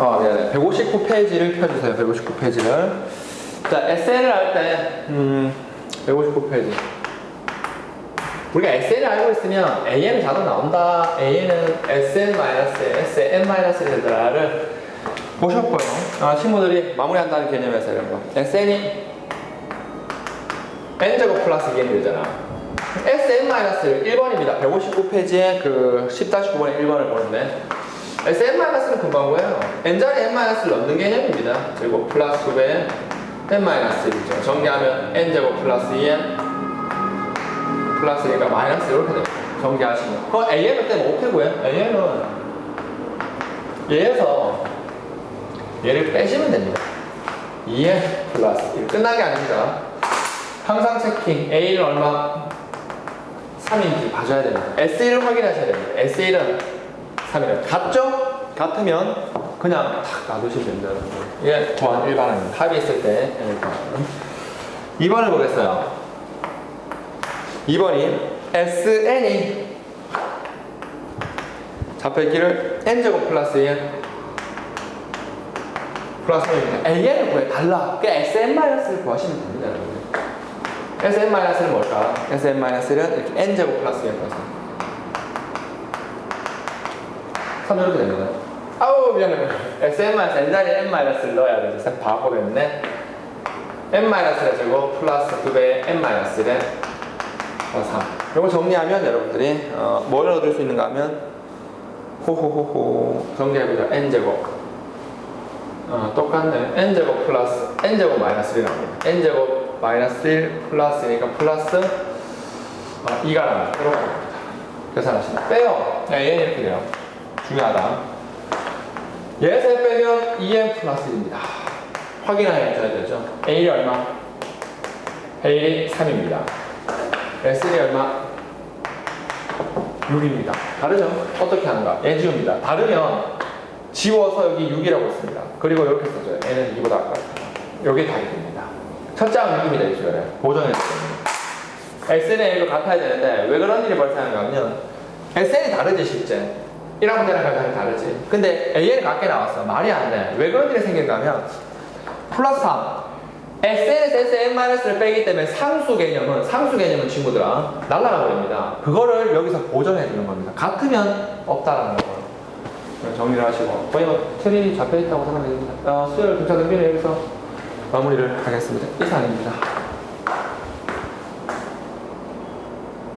어, 네네. 159페이지를 펴주세요. 159페이지를. 자, SN을 할 때, 음, 159페이지. 우리가 SN을 알고 있으면 AN은 자동 나온다. AN은 SN-SN-를 보셨고요. 아, 친구들이 마무리한다는 개념에서 이런 거. SN이 N제곱 플러스 2N 되잖아. SN-를 1번입니다. 159페이지에 그 10-9번의 1번을 보는데 SN-는 금방 뭐예요? N자리에 N-를 넣는 개념입니다. 제곱 플러스 9배 N-1이죠. 정리하면 N제곱 플러스 2N 플러스 얘가 마이너스 이렇게 됩니다. 정리하시면. 그럼 AN은 때문에 어떻게 구해요? AN은 얘에서 얘를 빼시면 됩니다. 2N 플러스 1. 끝난 게 아닙니다. 항상 체킹 A는 얼마? 3인지 봐줘야 됩니다. S1을 확인하셔야 됩니다. S1은 3이라 같죠? 같으면 그냥 탁 놔두시면 됩니다. 여러분. 이게 보안 일반항입니다. 합이 있을 때 일반. 2번을 보겠어요. 2번이 SN이 잡혀있기를 N제곱 플러스 1 플러스 1입니다. AN을 구해 달라. 그 SN-를 구하시면 됩니다. SN-는 뭘까? SN-는 이렇게 N제곱 플러스 1 플러스 3 이렇게 됩니다. 아우 미안해. SN-는 N자리에 N-를 넣어야 되죠. 싹 바보 됐네. N-를 제곱 플러스 2배 N-를 어, 3. 이거 정리하면 여러분들이 어, 뭘 얻을 수 있는가 하면 호호호호 정리해보자. N제곱 어, 똑같네. N제곱 플러스 N제곱 마이너스 1이 나옵니다. N제곱 마이너스 1 플러스니까 플러스 어, 2가 나옵니다. 계산하시면 빼요. 네, 얘는 이렇게 돼요. 중요하다. 얘에서 빼면 2n 플러스 1입니다. 확인해야 되죠. A이 얼마? A이 3입니다. S1이 얼마? 6입니다. 다르죠? 어떻게 하는가? 얘 지웁니다. 다르면 지워서 여기 6이라고 했습니다. 그리고 이렇게 써줘요. 얘는 2보다 아까 여기 답이 됩니다. 첫 장은 6입니다. 이 주변에. 고정해야 됩니다. SN의 A가 같아야 되는데 왜 그런 일이 발생하는가 하면 SN이 다르지 실제. 1학년 때랑 가장 다르지. 근데 AN이 같게 나왔어. 말이 안 돼. 왜 그런 일이 생긴가 하면 플러스 3. SN에서 SN-를 빼기 때문에 상수 개념은 상수 개념은 친구들아 날라가 버립니다. 그거를 여기서 보정해 주는 겁니다. 같으면 없다라는 거. 정리를 하시고 거의 뭐 틀이 잡혀 있다고 생각됩니다. 어, 수요일 등차 등비는 여기서 마무리를 하겠습니다. 이상입니다.